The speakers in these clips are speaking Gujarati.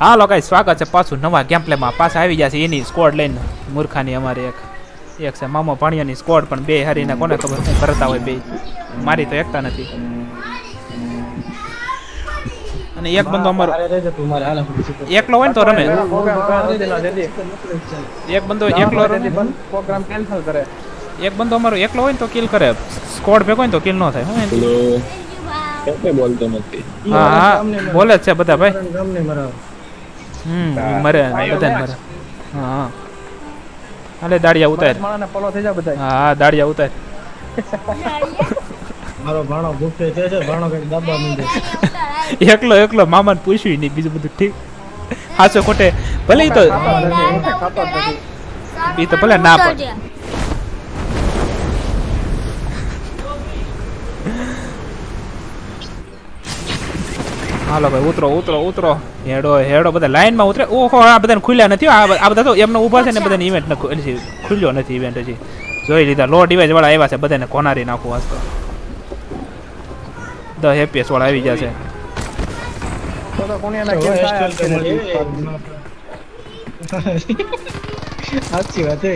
હાલો ગાઈસ સ્વાગત છે પાછું નવા ગેમ પ્લેમાં પાછા આવી જશે એની સ્કોડ લઈને. મૂર્ખાની અમારી એક એક છે મામો ભાણિયાની સ્કોડ પણ બે હારીને કોને ખબર શું કરતા હોય બે. મારી તો એકતા નથી. અને એક બંદો અમારો એકલો હોય ને તો રમે. એક બંદો એકલો રમે. પ્રોગ્રામ કેન્સલ કરે. એક બંદો અમારો એકલો હોય ને તો કિલ કરે. સ્કોડ ભેગો હોય ને તો કિલ ન થાય. કેમ બોલતો નથી. હા બોલે છે બધા ભાઈ. ગમને મરાવ. હમ મરે બધા મરે. હા હાલે દાડિયા ઉતાર. માણાને પલો થઈ જા બધા હા દાડિયા ઉતાર. મારો ભાણો ભૂખે છે છે ભાણો કઈ દાબા મીંડે. એકલો એકલો મામાને પૂછ્યું નહીં બીજું બધું ઠીક. હાચો ખોટે. ભલે તો ઈ તો ભલે ના પાડે. હાલો ભાઈ ઉતરો ઉતરો ઉતરો. હેડો હેડો બધા લાઈનમાં ઉતરે. ઓહો આ બધાને ખુલ્યા નથી આ બધા તો એમને ઊભા છે ને બધાને ઇવેન્ટ નથી ખુલ્યો નથી ઇવેન્ટ હજી. જોઈ લીધા લો ડિવાઇસ વાળા આવ્યા છે બધાને કોનારી નાખવું આજ તો. ધ હેપીએસ વાળા આવી ગયા છે. સાચી વાત છે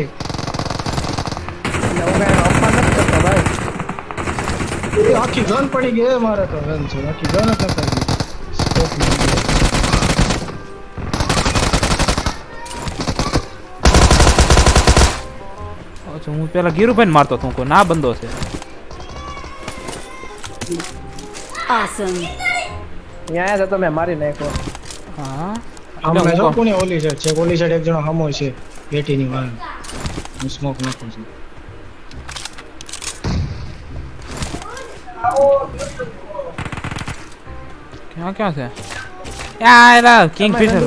આખી ગન પડી ગઈ મારે તો ગન છે. આખી ગન જ નથી. અચ્છા હું પેલા ગીરુભાઈ મારતો હતો કોઈ ના બંધો છે. Awesome. ન્યાય જતો તમે મારી નાખ્યો. હા. જો ઓલી છે? છે ઓલી સાઈડ એક જણો હામો છે પેટીની વાર હું સ્મોક નાખું છું. ક્યાં क्या से यार किंग फिशर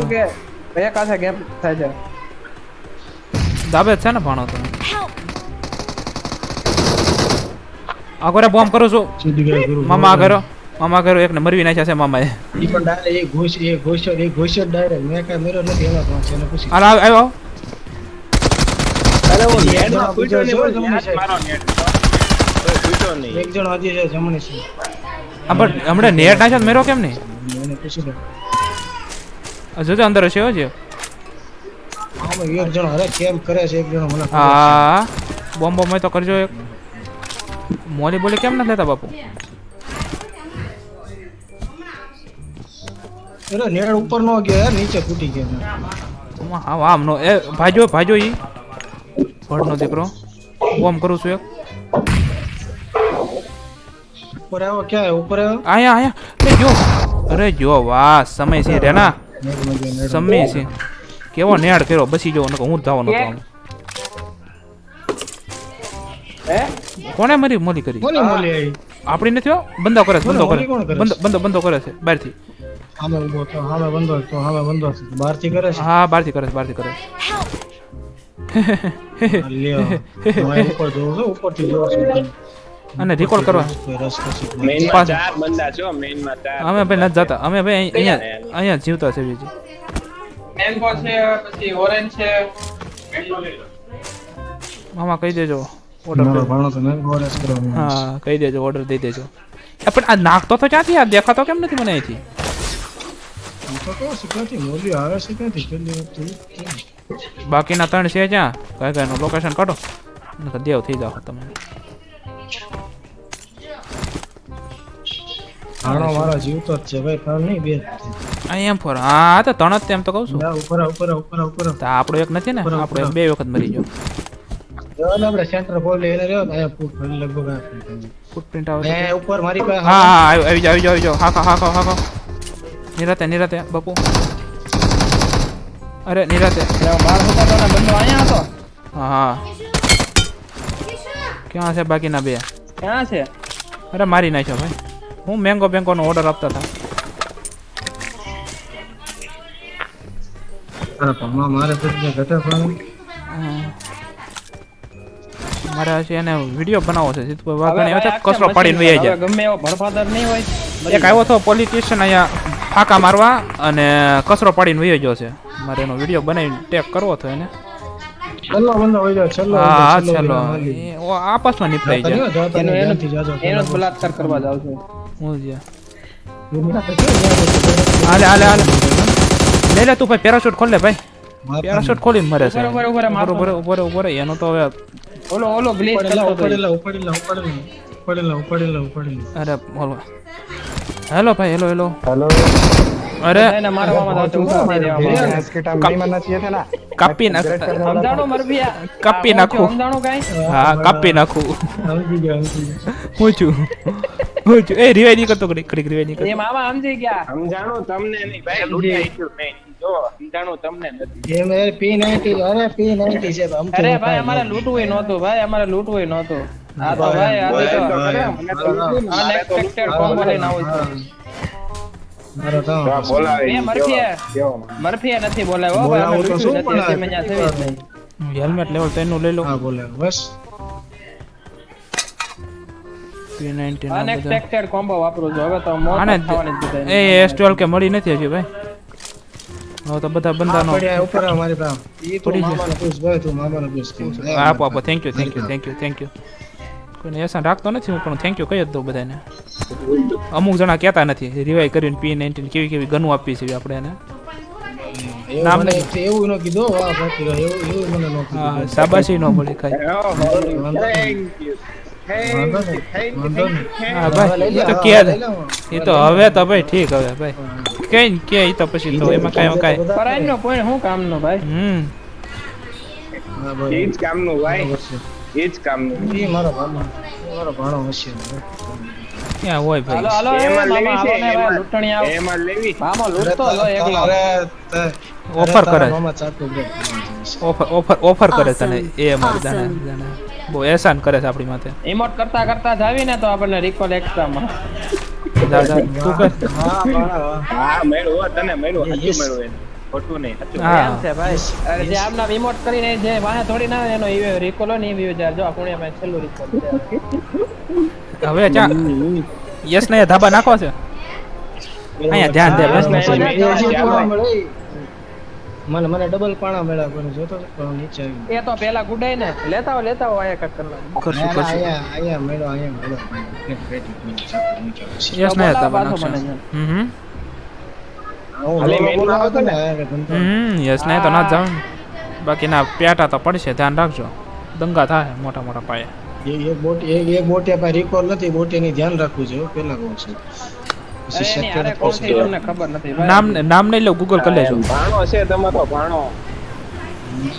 भैया कहाँ से गेम था जा दाबे अच्छा ना ને तो તો. આગોરે બોમ્બ કરું છું. મામા કરો મામા આગળ એકને મરવી નાખ્યા છે મામાએ. ઈ પણ ડાયરેક્ટ એ ઘોષ એ ઘોષ એ ઘોષ ડાયરેક્ટ મેં કાંઈ મેરો નથી એનો તો છે એને પૂછી આવ- આવ્યો અરે ઓ નેટમાં પૂછો બીજો યાર છે મારો નેટ. એક જણ હજી છે જમણી છે પણ હમણાં નેટ ના છે મેરો કેમ નહીં? જોજો અંદર હશે હો એક જણ મને હા, બોમ્બ બોમ્બ તો કરજો એક. મોલી બોલી કેમ નથી લેતા બાપુ? અરે નેડ ઉપર નો ગયો નીચે ફૂટી ગયા હા, આમ નો, એ ભાજો ભાજો ઈ. ભડનો દીકરો. બોમ્બ કરું છું એક. ઉપર આવ્યો ક્યાં ઉપર આવ્યો આયા આયા. જો. અરે જો વાહ સમય છે રેના સમય છે. કેવો નેડ કર્યો બસી જવો નકો હું જ ધાવાનો હે આમ. કોણે મરી મોલી કરી? મોલી મોલી આવી? આપણી નથી હો? બંધો કરે છે બંધો કરે? બંધો બંધો બંધો કરે છે બહારથી. સામે ઊભો તો સામે બંધો તો સામે બંધો છે બહારથી કરે છે? હા બહારથી કરે છે બહારથી કરે છે. લ્યો. ઉપર જોઉં છું ઉપરથી જોઉં છું. અને રિકોર્ડ કરવા. મેઈનમાં ચાર બંદા છો મેઇનમાં ચાર અમે ભાઈ નથી જતા. અમે ભાઈ અહીંયા અહીંયા જીવતા છે બીજી. મેંગો છે પછી ઓરેન્જ છે. મામા કહી દેજો ઓર્ડર હા કહી દેજો ઓર્ડર દઈ દેજો. પણ આ નાખતો તો ક્યાંથી? આ દેખાતો કેમ નથી મને અહીંથી? બાકીના ત્રણ છે જ્યાં. કઈ નું લોકેશન કાઢો. દેવ થઈ જાઓ તમે. ભાણો મારો જીવતો જ છે ભાઈ પણ નહીં બે આ એમ ફોર. હા આ તો ત્રણ જ તેમ તો કહું છું. ઉપર ઉપર ઉપર ઉપર તો આપણો એક નથી ને? આપણો એક બે વખત મરી ગયો. જો આપણે સેન્ટર બોલ લઈને રહ્યો ને અહીંયા ફૂટ ફરી લગભગ આ. ફૂટપ્રિન્ટ આવે છે. ઉપર મારી પાસે હા હા આવી આવી જાવ આવી જાવ હા હા હા હાકો નિરાતે નિરાતે બપુ. અરે નિરાતે. બાર હતો ને બંદો અહીંયા હતો. હા હા. ક્યાં છે બાકીના બે? ક્યાં છે? અરે મારી નાખ્યો ભાઈ. હું મેંગો બેંગો નો ઓર્ડર આપતા હતા. મારે તો. મારે હજી એને વીડિયો બનાવવો છે જીતુભાઈ વાઘાણી હવે કચરો પાડીને વહી જાય. ગમે એવો ભરફાદર નહીં હોય એક આવ્યો હતો પોલિટિશિયન અહીંયા ફાંકા મારવા અને કચરો પાડીને વહી ગયો છે. મારે એનો વીડિયો બનાવીને ટેક કરવો હતો એને. છેલ્લો બંદો હોય જાય છેલ્લો હા ઓ આપસમાં નીપટાઈ જાય એનો એનો એનો બલાત્કાર કરવા જાવ છું. હું જ? હાલે હાલે હાલે. લે લે તું ભાઈ પેરાશૂટ ખોલ લે ભાઈ. પેરાશૂટ ખોલીને મરે છે. બરોબર બરોબર બરોબર મારતો. ઉપર ઉપર ઉપર એનો તો હવે ઓલો ઓલો ઉપાડેલા, કરતો ઉપાડેલા, ઉપાડેલા, ઉપાડેલા, ઉપાડેલા, ઉપાડેલા. અરે બોલો હેલો ભાઈ હેલો હેલો. હેલો. અરે એને મારવામાં તો હતું, ઉપાડી દેવામાં. કાપી નાખ સમજાણો મરભિયા? કાપી નાખો સમજાણો કાઈ હા કાપી નાખો સમજી ગયો સમજી ગયા. હું છું હું છું એ રિવાઈ નહીં કરતો કડી કડી રિવાઈ નહીં કરતો એ મામા સમજી ગયા સમજાણો તમને નહીં ભાઈ નહીં જો સમજાણું તમને નથી એમ એ P90 અરે P90 છે અરે ભાઈ અમારે નહીં. નહોતું ભાઈ અમારે લૂંટવું નહોતું આ તો ભાઈ આ તો મને તો લૂંટવું ને, મારે તો અનએક્સપેક્ટેડ કોમ્બો લઈને આવું છું બોલાવી. નથી બોલાવું. હેલ્મેટ લેવલ ત્રણનું લઈ લો. હા બોલે બસ. અનએક્સપેક્ટેડ કોમ્બો વાપરું છું હવે તો થવાની જ. એ કે મળી નથી હજી ભાઈ. હવે તો બધા બંધાનો ઉપર મારી પાસે. ઈ તો પડી પૂછ ભાઈ તું મામાને પૂછ. આપો આપો thank you thank you thank you thank you કોઈને એસાન રાખતો નથી હું પણ થેન્ક યુ કહી જ દઉં બધાને. અમુક જણા કહેતા નથી રિવાઈ કરીને પી નાઇન્ટીન કેવી કેવી ગનું આપી છે આપણે એને. એવું નામ એવું ન કીધું એવું એવું મને હા શાબાશી ન મળી કાંઈ. વાંધો વાંધો નહીં. હા ભાઈ તો કે. એ તો હવે તો ભાઈ ઠીક હવે ભાઈ. કઈ ને કે એ તો પછી તો એમાં કાંઈ કાંઈ. પરાઈનો point શું કામનો ભાઈ? હમ. હા, બરાબર. એ જ કામનું ભાઈ. બરાબર છે. એ જ કામનું ઈ મારો ભાણો મારો ભાણો હશે. ક્યાં હોય ભાઈ? હાલો એ એમાં લેવી છે ને એમાં. લૂંટણી આવ. એમાં લેવી. મામો લૂંટતો લો એકલો. અરે ઓફર કરે મામા છે. ઓફર ઓફર ઓફર કરે તને એ અમારે જાણે જાણે બહુ એહસાન કરે છે આપણી માથે. ઇમોટ કરતા કરતા જાવી ને તો આપણને રિકોલ એક્સ્ટ્રા માં જા જા તું કર. હા. હા મળ્યું તને. સાચું મળ્યું એને. ખોટું નહીં સાચું. એમ છે ભાઈ. જે આમના રિમોટ કરીને જે વાહે થોડી ના આવે એનો રિકોલ હોય ને વ્યૂ જાય જો આપણે પુણ્યમાં છેલ્લું રિકોલ છે. હવે ચા યસ ને ધાબા નાખો છે? અહીંયા ધ્યાન દે બસ ને, મને. મળે. મને ડબલ પાણા મળ્યા પણ જોતો તો નીચે આવી એ તો પેલા ગુડાઈ ને. લેતા હો લેતા હો આયા કક કરવા. કરશું કરશું. આયા આયા મળ્યો આયા આવે. યસ ને ધાબા નાખો હમ હમ. હું ખાલી લોલો મેનુ બોલાવો આવતો તો ને. ને, અરે ઘંટો. હમ યસ ને તો ના જાવ બાકી ના તો પડશે ધ્યાન રાખજો. દંગા થાય મોટા મોટા પાયે. એ- એક બોટી એક નથી ધ્યાન રાખવું છે પેલા કહું છું. નામ નામ નહીં લો ગૂગલ કરી લેજો. ભાણો છે તમારો ભાણો.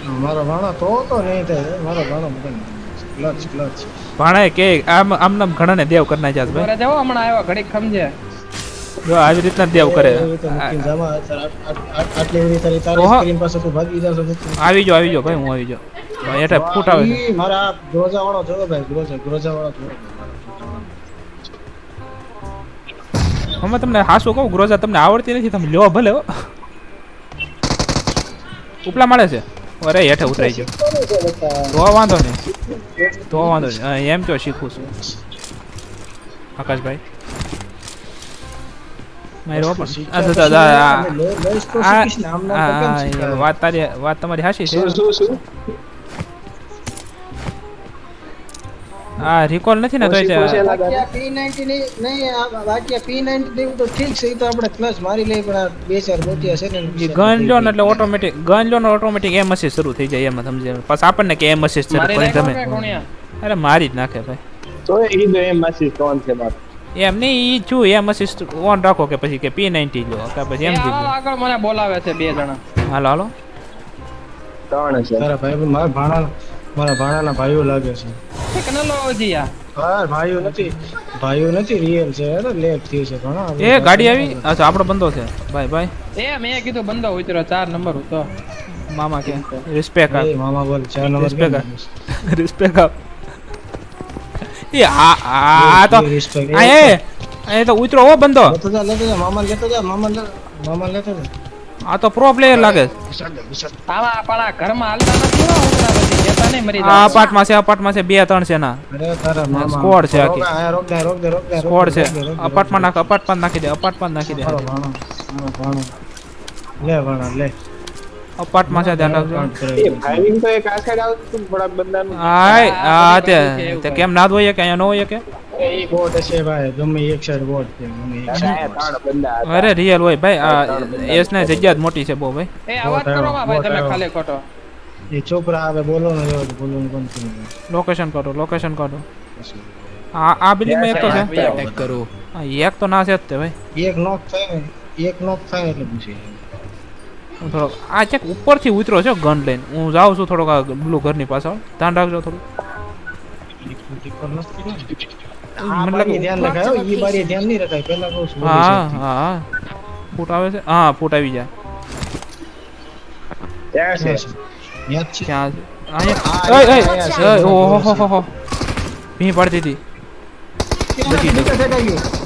મારો ભાણો તો તો નહીં થાય મારો ભાણો ક્લચ ક્લચ. ભાણે કે આમ આમ નામ ઘણાને દેવ કરી નાખ્યા છે ભાઈ. ઘરે હમણાં આવ્યો ઘડીક સમજે. જો આવી રીતના દેવ કરે. આવી જો આવી જો ભાઈ હું આવી જો એટલે ફૂટ આવે છે. મારા ગ્રોજા વાળો જો ભાઈ ગ્રોજા ગ્રોજા વાળો જોયો તમને હાસું કહું ગ્રોઝા તમને આવડતી નથી તમે લ્યો ભલે ઉપલા મળે છે. અરે હેઠે ઉતરાઈ ગયો. તો વાંધો નહીં. તો વાંધો નહીં. એમ તો શીખું છું. આકાશભાઈ. વાત. તારી વાત તમારી હાશી છે? આ રિકોલ નથી ને તો શીખવું છે લાગે. બાકી આ P90 નહીં- નહીં, આ બાકી આ P90 તો ઠીક છે, તો આપણે clutch મારી લઈ પણ બે ચાર ગોટિયા છે ને એનું ગન લો એટલે ઓટોમેટિક ગન લો ઓટોમેટિક એમ અસિસ્ટ શરૂ થઈ જાય એમાં સમજે. પછી આપણને કે એમ અસિસ્ટ શરૂ મારી કરી તમે. અરે મારી જ નાખે ભાઈ. તો એ કીધું એમ માસી કોણ છે મારું? એમ નહીં ઈ છું એમ અસિસ્ટ ઓન રાખો કે પછી કે પી નાઇન્ટી લો કે પછી એમ આવો આગળ મને બોલાવે છે બે જણા. હાલો હાલો. ત્રણ છે. તારા ભાઈ મારા ભાણા મારા ભાણાના ભાઈઓ લાગે છે. ટેકનોલોજી આ. હા ભાઈઓ નથી. ભાઈઓ નથી રિયલ છે. લેટ થયું છે ઘણા એ ગાડી આવી? અચ્છા આપણો બંધો છે. ભાઈ ભાઈ. એ મેં કીધું બંધો ઉતર્યો ચાર નંબર હતો મામા કે રિસ્પેક્ટ આપ મામા બોલ ચાર નંબર Respect આપ. રિસ્પેક્ટ આપ એ આ આ તો. આ એ એ તો ઉતરો હો બંધો. લેતો જા લેતો જા મામા લેતો જા મામા મામા લેતો જા. આ તો પ્રો પ્લેયર લાગે. પણ આ ઘરમાં હાલતા નથી હો ઉતરા પછી જતા નહીં મરી આ જાય અપાર્ટમાં છે અપાર્ટમાં છે બે ત્રણ છે ના અરે તારા મામા. Squad છે આખી. આ, રોક દે રોક દે રોક દે સ્કોડ છે અપાર્ટમાં નાખ અપાર્ટમાં નાખી દે અપાર્ટમાં નાખી લે લે. અપાર્ટમાં છે ધ્યાન રાખજો એ ફાયરિંગ તો એક આ સાઈડ આવતું હતું બંદાનું આ તે તે કેમ ના હોય કે અહીંયા ન હોય કે? એ બોટ હશે ભાઈ ગમે એક સાઈડ બોટ છે ગમે એક સાઈડ બંદા અરે રિયલ હોય ભાઈ આ એસ ને જગ્યા જ મોટી છે બહુ ભાઈ. એ અવાજ કરો ભાઈ તમે ખાલી ખોટો. એ છોકરા આવે બોલો ને બોલો ને બંધ લોકેશન કાઢો લોકેશન કાઢો આ આ બિલ્ડિંગમાં એક તો છે? અટેક કરો. હા, એક તો ના છે જ તે ભાઈ. એક નોક થાય એક નોક થાય એટલે પૂછી. હું થોડો આ ચેક ઉપરથી ઉતરો છે ગન લઈને. હું જાઉં છું થોડોક આ બ્લુ ઘરની પાછળ. ધ્યાન રાખજો થોડું. હો, પેલા હા ફૂટ આવે છે? હા ફૂટ આવી જાય. ભી પડતી હતી.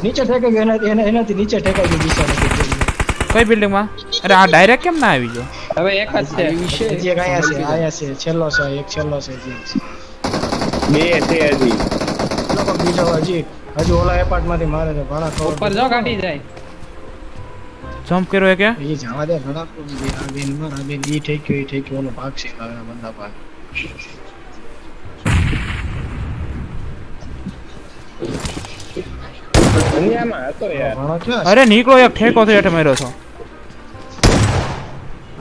નીચે ઠેકાઈ ગયું. એનાથી એના- એનાથી નીચે ઠેકાઈ ગયું કઈ બિલ્ડિંગમાં અરે આ ડાયરેક્ટ કેમ ના આવી ગયો? હવે એક જ છે. વિશે જે આયા છે આયા છે. છેલ્લો છે એક છેલ્લો છે હજી બે છે હજી. લોકો બીજો હજી હજુ ઓલા એપાર્ટમાંથી મારે છે ઘણા ખબર ઉપર જો કાઢી જાય. જમ્પ કર્યો એ કે? એ જવા દે ઘણા આ બેન માર આ બેન ઈ ઠેક્યો ઈ ઠેક્યો. ઓલો ભાગ છે આ બંદા ભાગ. અરે નીકળો એક ઠેકો થઈ એટલે માર્યો છો.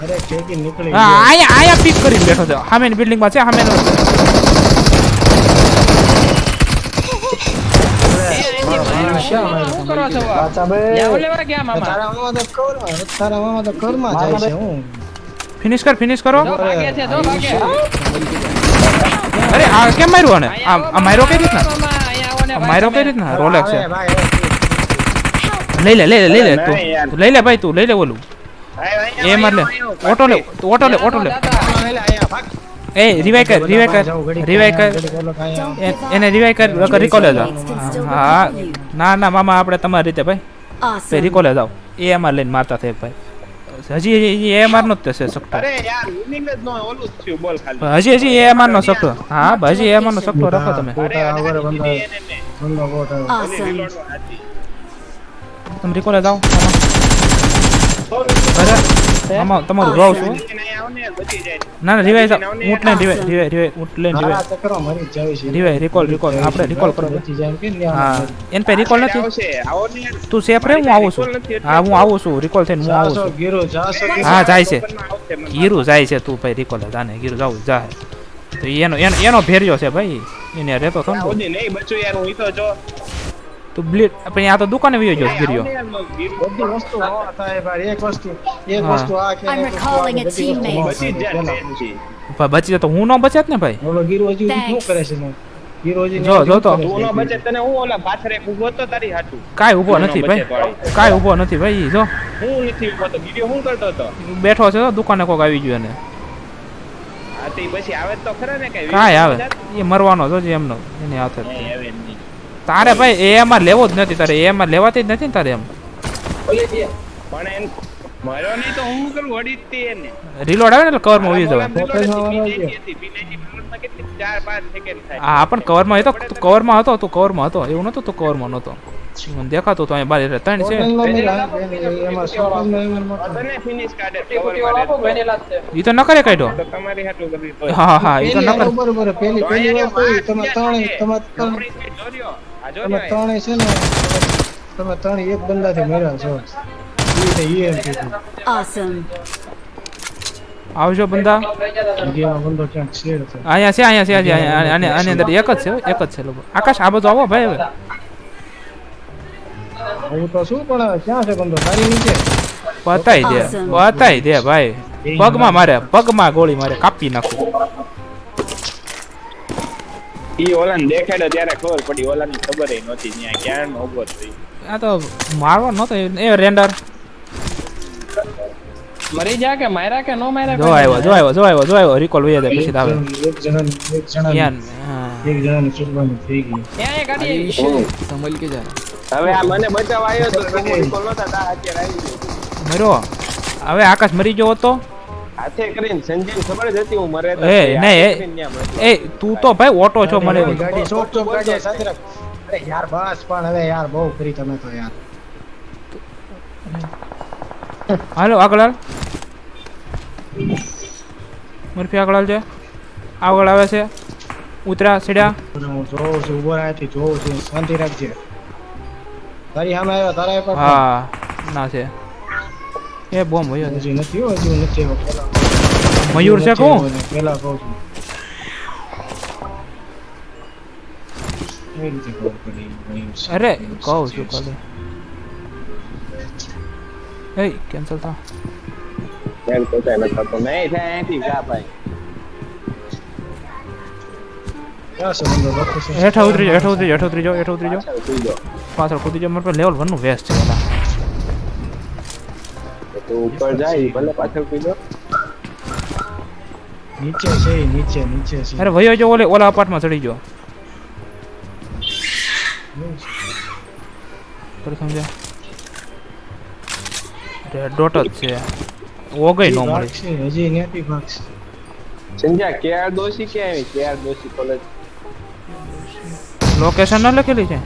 અરે કેકી નીકળી હા, આયા આયા પીક કરીને બેઠો છે. સામેની બિલ્ડિંગમાં છે સામેનો શા માર્યો? શું કરો છો આ? પાછા બે જાવ લેવા ગયા મામા તારા મામા તો કવરમાં તારા મામા તો કવરમાં જાય છે. હું ફિનિશ કર ફિનિશ કરો. અરે આ કેમ માર્યું આને? આ માર્યો કઈ રીતના? માર્યો કઈ રીતના? રોલેક્સ છે. લઈ લે લઈ લે લઈ લે તું. તું લઈ લે ભાઈ તું લઈ લે ઓલું. એ માર લે ઓટો લે ઓટો લે ઓટો લે. દાદા, આયા ભાગ. એ રિવાઈ કર રિવાઈ કર રિવાઈ કર. એને રિવાઈ કર વગર રિકોલે જાઓ. હા ના ના મામા આપણે તમારી રીતે ભાઈ. રિકોલે જાવ એ એમાં લઈને મારતા થાય ભાઈ. હજી હજી એ માર નો જ થશે સખતો. અરે યાર winning જ ન ઓલું જ થયું બોલ ખાલી. હજી હજી એ માર નો સખતો. હા હજી એ માર નો સખતો રાખો તમે. તમે રિકોલે જાઓ મામા આમાં તમારું જોઉં છું. ને, બચી જાય. ના ના રિવાઈ જાવ ઊંટ લઈને રિવાઈ રિવાઈ રિવાઈ ઊંટ લઈને તારા રિવાઈ ચક્કરમાં મરી જ જાવી છે. રિવાઈ રિકોલ રિકોલ આપણે રિકોલ કરો બચી જાય કે હા. એન પે રિકોલ નથી. તું સેફ રહે હું આવું છું. હા હું આવું છું. રિકોલ થઈને હું આવું છું. ગીરો જાશો હા જાય છે. ગીરો જાય છે તું ભાઈ રિકોલ જાને ગીરો જાવ જાય. તો એનો એનો એનો ભેર્યો છે ભાઈ. એને રહેતો થો ને નહીં બચ્યું યાર, હું તો જો. તું બ્લેડ પણ આ તો દુકાને વિયો જો ગીર્યો. બધી વસ્તુ થાય ભાઈ એક વસ્તુ એક વસ્તુ આ કે બચી જાય બચી તો હું ન બચત ને ભાઈ? ઓલો ગિરો હજી શું કરે છે ને જો, જો તો. બચે તને હું ઓલા પાછરે ઊભો તો તારી હાટુ. કાઈ ઊભો નથી ભાઈ. કાઈ ઊભો નથી ભાઈ જો. હું નથી ઊભો તો ગિરિયો હું કરતો હતો? બેઠો છે તો દુકાને કોક આવી ગયો એને. હા તે પછી આવે તો ખરા ને કઈ કાઈ આવે. એ મરવાનો જોજે એમનો એની હાથે. જ. આવે નહીં. તારે ભાઈ એ એમાં લેવો જ નથી તારે એમાં લેવાતી જ નથી ને તારે એમ. પણ એમ માર્યો નહીં તો હું કરું? વડી તે એને. રીલોડ આવે ને એટલે કવરમાં ઉઈ જવાય. ફોકસમાં વાળો ગયો. P90 કેટલી? ચાર પાંચ સેકન્ડ થાય. હા પણ કવરમાં એ તો કવરમાં હતો તું કવરમાં હતો. એવું નતું તું કવરમાં નહોતો. મને દેખાતું તો અહીંયા બાર એટલે ત્રણ છે. કાઢે કાઢે. એ તો નકરે પડે હા હા એ તો પેલી ન કરે હાલો બરોબર પેલી પેલી વાર તમે ત્રણે તમે ત્રણ તમે ત્રણે છે ને તમે- ત્રણ એક બંદાથી મર્યા છો. આવજો બંદા. અહીંયા છે અહીંયા છે અહીંયા આની આની અંદર એક જ છે એક જ છે લોકો. આકાશ આ બધું આવો ભાઈ હવે. હું તો શું પણ ક્યાં છે બંદો? તારી નીચે. પતાઈ દે. પતાઈ દે ભાઈ. પગમાં મારે પગમાં ગોળી મારે કાપી નાખું. ઈ ઓલાને દેખાડ્યો ત્યારે ખબર પડી ઓલાની ખબર ય નહોતી ત્યાં ક્યાં ઊભો થઈ આ તો મારવા નતો એ રેન્ડર. મરી જા કે માર્યા કે નો માર્યા જો આવ્યો જો આવ્યો જો આવ્યો જો આવ્યો. રિકોલ વહી જાય પછી આવે. એક જણાની એક જણાની એક જણાની કુરબાની થઈ ગઈ. એ ગાડી આવી. કે જા. હવે આ મને બચાવ આવ્યો તો તમે recall તા અત્યારે આવી ગયો. મર્યો. હવે આકાશ મરી ગયો હતો. હાથે કરીને સંજીવ ખબર જ હતી હું મરે એ, તે નહીં, એ. તું તો ભાઈ ઓટો છો મને ગાડી ચોક ચોક ગાડી સાથે અરે યાર બસ પણ હવે યાર બહુ કરી તમે તો યાર. હાલો આગળ હાલ. મરફી આગળ હાલજે આગળ આવે છે. ઉતરા સીડા. હું જોઉં છું ઊભો રાહથી જોઉં છું. શાંતિ રાખજે. તારી સામે આવ્યો તારા હા ના છે. એ બોમ્બ હોય હજી નથી હો હજી નથી. મયુર છે કો કહું પેલા કહું છું. છે? અરે કહું છું ખાલી. એ કેન્સલ થા. કેમ તો નથી થતું. નહીં થાય અહીંથી જા ભાઈ. છે છે? હેઠા ઉતરી જાઓ હેઠા ઉતરી જાઓ હેઠા ઉતરી જાઓ હેઠા ઉતરી જાઓ. પાછળ સુઈ જાઓ. પાછળ કૂદી જાઓ મારે લેવલ વનનું વેસ્ટ છે પેલા. તો ઉપર જાય ભલે પાછળ સુઈ નીચે છે નીચે નીચે છે. અરે ભયો જો ઓલે ઓલા અપાર્ટમાં ચડી ગયો. પર સમજ્યા? રેડ ડોટ જ છે. ઓગઈ નો મળી. છે હજી નેટી ભાગ છે. સંજ્યા કેઆર દોશી ક્યાં આવી કેઆર દોશી કોલેજ લોકેશન ના લખેલી છે?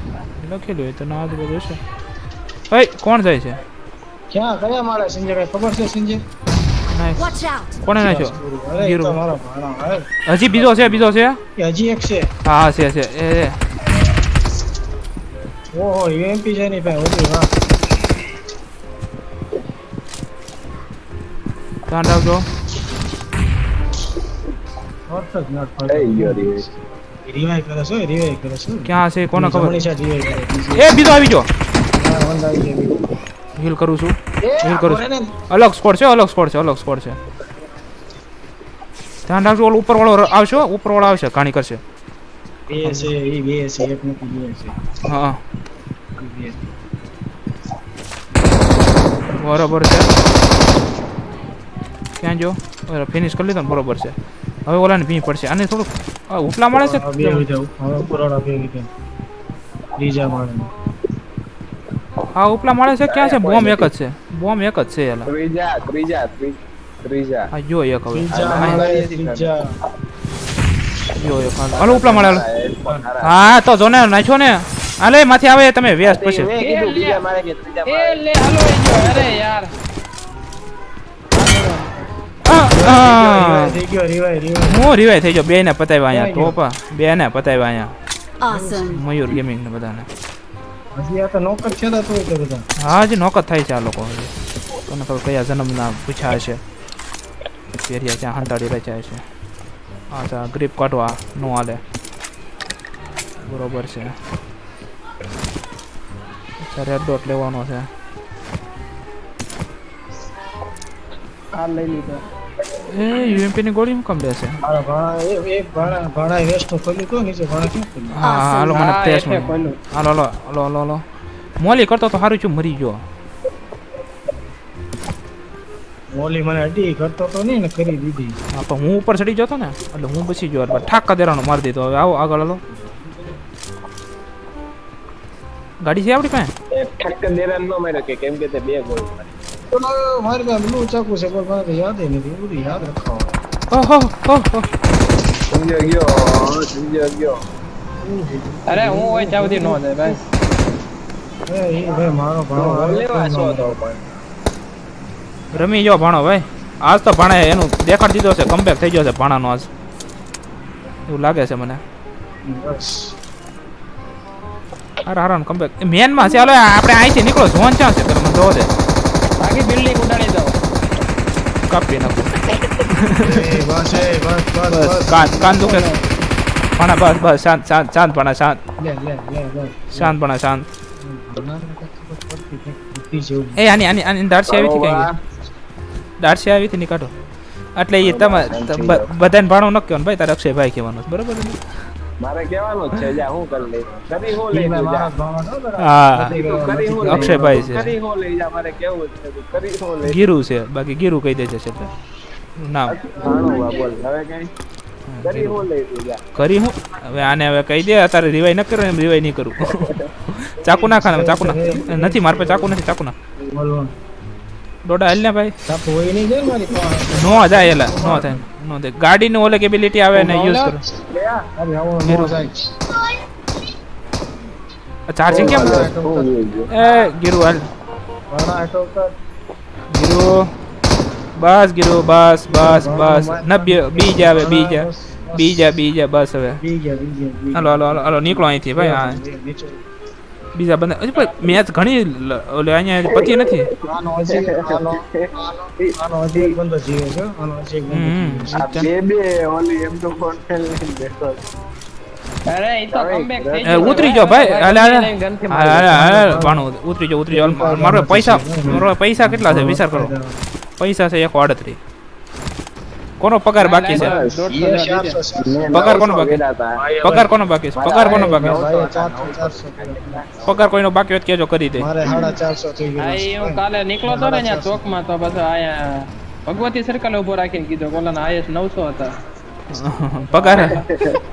લખેલી હોય તો ના જ બધું છે ભાઈ કોણ જાય છે? ક્યાં? કયા માળે સંજય ભાઈ? ખબર છે સંજય? નાખ્યો? હે. હજી બીજો છે બીજો છે? એ હજી એક છે. હા હા છે છે. એ એ. ઓહો યુએમપી છે ની ભાઈ ઓકે વાહ. ધ્યાન રાખજો. ક્યાં છે? કોને ખબર. એ બીજો આવી ગયો. હીલ કરું છું. હીલ કરું છું અલગ સ્કોડ છે અલગ સ્કોડ છે અલગ સ્કોડ છે. ધ્યાન રાખજો ઓલો ઉપર વાળો આવશે ઉપર વાળો આવશે ઘાણી કરશે. બે છે ઈ બે છે એક નથી બે છે. હા. બરોબર છે. ક્યાં જો? ફિનિશ કરી લીધો ને બરોબર છે. હવે ઓલાને ભી પડશે. આને થોડુંક આ ઉપલા મળે છે? બે વિધા હવે ઉપરવાળા બે વિધા ત્રીજા માળે. હા ઉપલા મળે છે ક્યાં છે? બોમ્બ એક જ છે. બોમ્બ એક જ છે એલા ત્રીજા ત્રીજા ત્રીજા આ જો એક હવે ત્રીજા જો એક હાલો. ઉપલા મળે હાલો. હા, તો જો ને નાખ્યો ને અલે માથે આવે તમે વ્યાસ પછી એ લે હાલો અરે યાર હું રિવાય થઈ ગયો બે ને પતાવ્યા અહીંયા ટોપા બે ને પતાવ્યા અહીંયા મયુર ગેમિંગ ને બધાને હજી આ તો નોકર છે તો બધા હા હજી નોકર થાય છે આ લોકો કોને ખબર કયા જન્મના પૂછ્યા છે પહેર્યા છે હંતાડી રચ્યા છે અચ્છા ગ્રીપ કાઢવા નો હાલે. બરોબર છે. અચ્છા રેડ ડોટ લેવાનો છે. આ લઈ લીધો. એ યુએમપી ની ગોળી મુકમ લેશે મારા ભાણા એ- ભાણા ભાણા વેસ્ટ ખોલ્યું. તો નીચે ભાણા ક્યાં ખોલ્યું? હા હાલો મને પેસ હાલો હાલો હાલો હાલો હાલો. મોલી કરતો તો સારું છું મરી ગયો. મોલી મને અડી કરતો તો નહીં ને કરી દીધી. હા તો હું ઉપર ચડી જતો ને એટલે હું બચી ગયો. એટલે ઠાકા દેરાનો મારી દીધો. હવે આવો આગળ હાલો. ગાડી છે આપણી પાસે? દેરાનો દેરાન માર્યો કે કેમ કે તે બે ગોળ મારી. પાસે બ્લુ ચાકુ છે પણ મને યાદ નથી બધું યાદ રખાવ. સમજ્યો ગયો સમજ્યો ગયો. અરે હું હોય ત્યાં સુધી નો જાય ભાઈ. એ ભાઈ મારો ભાણો છો રમી ગયો ભાણો ભાઈ. આજ તો ભાણે એનું દેખાડ દીધો છે કમબેક થઈ ગયો છે ભાણાનો આજ. એવું લાગે છે મને. બસ. હારા હારા કમબેક મેનમાં છે હાલો આપણે અહીંથી નીકળો ઝોન ક્યાં છે? તમે જોવો દે બાકી બિલ્ડિંગ ઉડાડી દો. કાપી નાખો. બસ એ બસ બસ બસ કાન કાન દુખે. પણ બસ બસ શાંત શાંત શાંત પણ શાંત. લે લે લે લે. શાંત પણ શાંત. એ આની આની આની દાડસી આવી હતી કઈ? દાડસી આવી હતી ની કાઢો. એટલે એ તમે બધાને ભાણું ન કહેવાનું ભાઈ તારે અક્ષયભાઈ કહેવાનું બરોબર? મારે કહેવાનું છે જા હું કરી લઈ કરી હું લઈ ઈ તું મારા જા ભાણો ન બરાબર. હા. નથી તું કરી હું કરવાનો, લઈ અક્ષયભાઈ છે. કરી હું લઈ જા મારે કેવું છે કરી હું લઈ ગીરું છે બાકી ગીરું કહી દેજે છે નામ. ભાણું બોલ હવે કઈ? કરી હું લઈ જા કરી હું? હવે આને હવે કહી દે અત્યારે રિવાઈ ન કરો એમ રિવાઈ નહીં કરું. ચાકુ ના ખાને ચાકુ ના. નથી મારે પાસે ચાકુ નથી ચાકુ ના. ડોડા દોડા હાલ ને ભાઈ. ચાકુ હોય નહીં જાય મારી નો જાય એલા નો થાય. નો થાય ગાડીની ઓલે કેબિલિટી આવે ને યુઝ કરો નો ચાર્જિંગ કેમ એ, ગિરુ, હાલ. ગીરું, બસ ગીરુ, બસ બસ બસ નબ્ય બીજ આવે, બીજ બીજા બીજા બસ હવે. હાલો હાલો હાલો, નીકળો અહીંથી, ભાઈ, હા. બીજા બંદા હજી પણ મેચ ઘણી ઓલે અહીંયા પતી નથી. આનો હજી આનો આનો- હજી એક બંદો જીવે છે આનો હજી એક બંદો જીવે છે. બે બે ઓલી એમ તો કોન્ટેલ બેઠો. છે. અરે એ તો comeback થઈ એ, ગયું. ઉતરી જાઓ ભાઈ. ઉતરી જાઓ ઉતરી જાઓ. મારો પૈસા મારો પૈસા કેટલા છે? વિચાર કરો. પૈસા છે એકસો આડત્રીસ કોનો પગાર બાકી છે. મેં પગાર કોનો બાકી? પગાર કોનો બાકી છે? પગાર કોનો બાકી. પગાર કોઈનો બાકી હોય કેજો કરી દે. મારે સાડા ચારસો થઈ ગયો હું કાલે નીકળો તો ને ત્યાં ચોકમાં તો બસ આયા ભગવતી સર્કલ ઊભો રાખીને કીધો કોલાના આયસ નવસો હતા. પગાર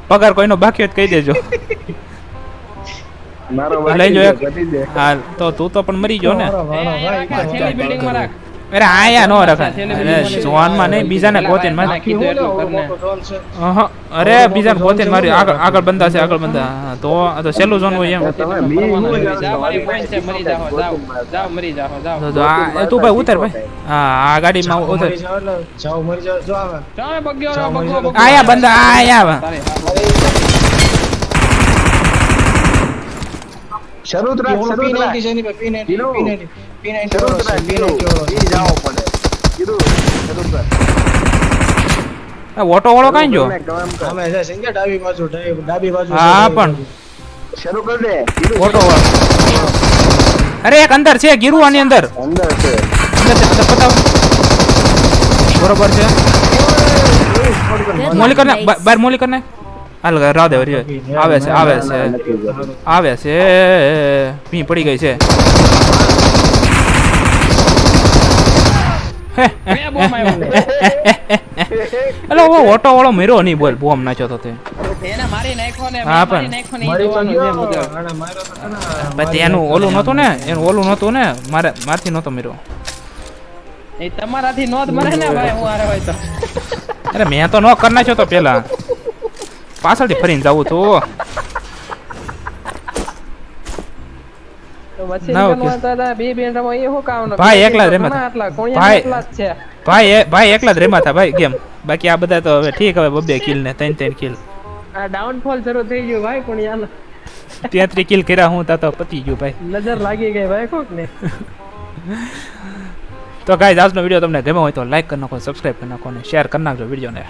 પગાર કોઈનો બાકી હોય કહી દેજો. મારો લઈ જો હા તો તું તો પણ મરી ગયો ને. અહીંયા છેલ્લી બિલ્ડિંગમાં રાખ. અરે આયા નો રખાય. બિલ્ડિંગમાં જોનમાં નહીં બીજાને ગોતીને માં. અરે બીજાને ગોતીને મારી. આગળ આગળ બંધા છે આગળ બંધા. હા, તો તો છેલ્લું જોન હોય એમ. તો- તો આ એ તું ભાઈ ઉતર ભાઈ. હા આ ગાડીમાં જાઓ ઉતર. આયા જાઓ એટલે જાઓ મરી જાઓ જો આવે જાઓ, એ બગ્યો, જાઓ, બગ્યો, મરી જાઓ. બગ્યો. આયા બંદા આયા તારે, હા. શરૂ રાખ, શરૂ રાખ. P90 છે એની પાસે, P90, કીધું. P90, P90 શરૂ રાખ, છે, કીધું. P90 વાળો છે. ઈ જાવું પડે. કીધું, શરૂ રાખ. ઓટો વાળો કાંઈ જો. સામે છે સિંગે ડાબી બાજુ ડાબી બાજુ હા, પણ. શરૂ કર દે ઓટો વાળો અરે એક અંદર છે ગીરુવાની અંદર અંદર છે અંદર છે અંદર બતાવ બરોબર છે મોલી કરને બાર મોલી કરને હાલ રાધે વરી આવે છે આવે છે. આવે છે. ભી પડી ગઈ છે. હે, હે, બે બોમ્બ આવ્યો. એટલે ઓ ઓટો વાળો મેરો નહીં બોલ બોમ નાખ્યો તો તે. એને મારી નાખ્યો ને, હા, પણ. મારી એનું ઓલું નતું ને? એનું ઓલું નતું ને? મારે મારથી નતો મેરો. એ તમારાથી નોંધ મળે ને ભાઈ હું આરે હોય તો. અરે મેં તો નો કરી નાખ્યો તો પેલા. પાછળથી ફરીને જવું તો? ભાઈ, એકલા જ ભાઈ. ભાઈ ભાઈ એકલા જ રેમા ભાઈ ગેમ બાકી આ બધા તો હવે ઠીક હવે બબે કિલ ને ત્રણ ત્રણ કિલ આ ડાઉનફોલ શરૂ થઈ ગયું ભાઈ કોણિયાનું. તેત્રી કિલ કર્યા હું તા તો પતી ગયું ભાઈ નજર લાગી ગઈ ભાઈ કોક ને તો ગાઈઝ આજનો વીડિયો તમને ગમ્યો હોય તો લાઈક કરી નાખો સબસ્ક્રાઈબ કરી નાખો અને શેર કરી નાખજો વિડીયોને